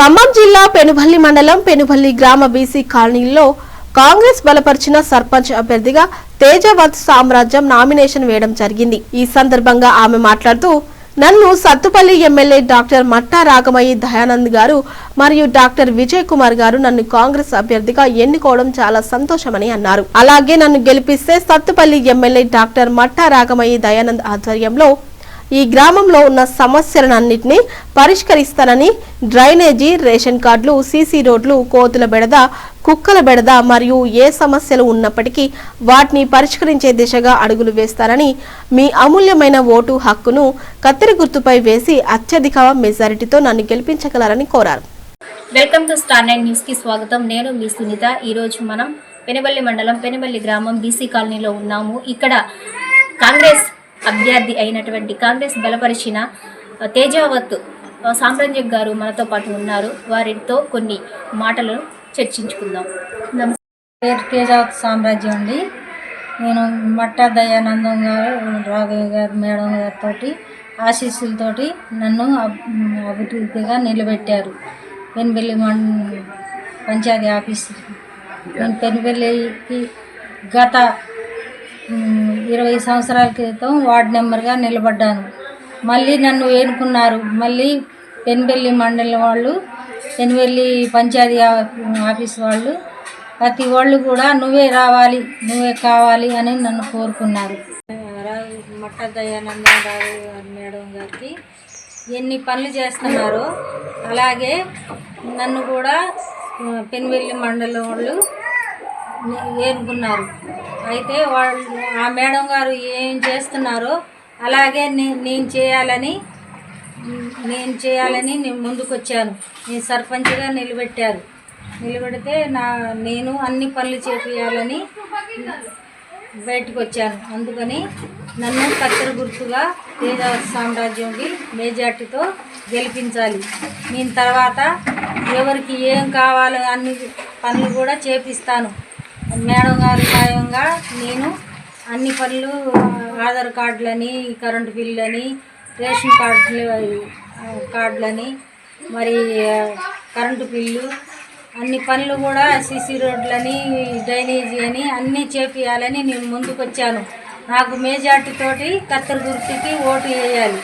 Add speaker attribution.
Speaker 1: ఖమ్మం జిల్లా పెనుభల్లి మండలం పెనుభల్లి గ్రామ బీసీ కాలనీలో కాంగ్రెస్ బలపరిచిన సర్పంచ్ అభ్యర్థిగా తేజవత్ సామ్రాజ్యం నామినేషన్ వేయడం జరిగింది. ఈ సందర్భంగా ఆమె మాట్లాడుతూ నన్ను సత్తుపల్లి ఎమ్మెల్యే డాక్టర్ మట్టా రాగమయ్యి దయానంద్ గారు మరియు డాక్టర్ విజయ్ కుమార్ గారు నన్ను కాంగ్రెస్ అభ్యర్థిగా ఎన్నుకోవడం చాలా సంతోషమని అన్నారు. అలాగే నన్ను గెలిపిస్తే సత్తుపల్లి ఎమ్మెల్యే డాక్టర్ మట్టా రాగమయ్యి దయానంద్ ఆధ్వర్యంలో ఈ గ్రామంలో ఉన్న సమస్యలన్నింటినీ పరిష్కరిస్తానని డ్రైనేజీ రేషన్ కార్డులు సీసీ రోడ్లు కోతుల బెడద కుక్కల బెడద మరియు ఏ సమస్యలు ఉన్నప్పటికీ వాటిని పరిష్కరించే దిశగా అడుగులు వేస్తారని మీ అమూల్యమైన ఓటు హక్కును కత్తెర గుర్తుపై వేసి అత్యధిక మెజారిటీతో నన్ను గెలిపించగలరని కోరారు.
Speaker 2: వెల్కమ్ టు స్టార్ నైన్ న్యూస్కి స్వాగతం. నేను మీ సునీత. ఈరోజు మనం పెనబల్లి మండలం పెనబల్లి గ్రామం బీసీ కాలనీలో ఉన్నాము. ఇక్కడ కాంగ్రెస్ అభ్యర్థి అయినటువంటి కాంగ్రెస్ బలపరిచిన తేజావత్ సామ్రాజ్యం గారు మనతో పాటు ఉన్నారు. వారితో కొన్ని మాటలు చర్చించుకుందాం. నమస్తే
Speaker 3: పేరు తేజావత్ సామ్రాజ్యం అండి. నేను మట్టా దయానందం గారు రాఘయ్య గారు మేడం గారితో ఆశీస్సులతోటి నన్ను అబ్- అభివృద్ధిగా నిలబెట్టారు. పెనుబెల్లి మం పంచాయతీ ఆఫీస్. నేను పెనుబెల్లికి గత ఇరవై సంవత్సరాల క్రితం వార్డు నెంబర్గా నిలబడ్డాను. మళ్ళీ నన్ను ఏనుకున్నారు మళ్ళీ పెనుబెల్లి మండలం వాళ్ళు పెనుబెల్లి పంచాయతీ ఆఫీస్ వాళ్ళు ప్రతి వాళ్ళు కూడా నువ్వే రావాలి నువ్వే కావాలి అని నన్ను కోరుకున్నారు. మట్ట దయానందం మేడం గారికి ఎన్ని పనులు చేస్తున్నారో అలాగే నన్ను కూడా పెన్వెల్లి మండలం వాళ్ళు ఏనుకున్నారు అయితే వాళ్ళు ఆ మేడం గారు ఏం చేస్తున్నారో అలాగే నే- నేను చేయాలని నేను చేయాలని నేను ముందుకొచ్చాను. నేను సర్పంచ్గా నిలబెట్టారు. నిలబెడితే నా నేను అన్ని పనులు చేపించాలని బయటకు వచ్చాను అందుకని నన్ను కత్తెర గుర్తుగా తేజ సామ్రాజ్యంకి మెజార్టీతో గెలిపించాలి. నేను తర్వాత ఎవరికి ఏం కావాలో అన్ని పనులు కూడా చేపిస్తాను. మేడం గారి సాయంగా నేను అన్ని పనులు ఆధార్ కార్డులని కరెంటు బిల్లులని రేషన్ కార్డులు కార్డులని మరి కరెంటు బిల్లు అన్ని పనులు కూడా సిసి రోడ్లని డ్రైనేజీ అని అన్నీ చేపియాలని నేను ముందుకొచ్చాను. నాకు మేజార్టీ తోటి కత్తెర గుర్తుకి ఓటు వేయాలి.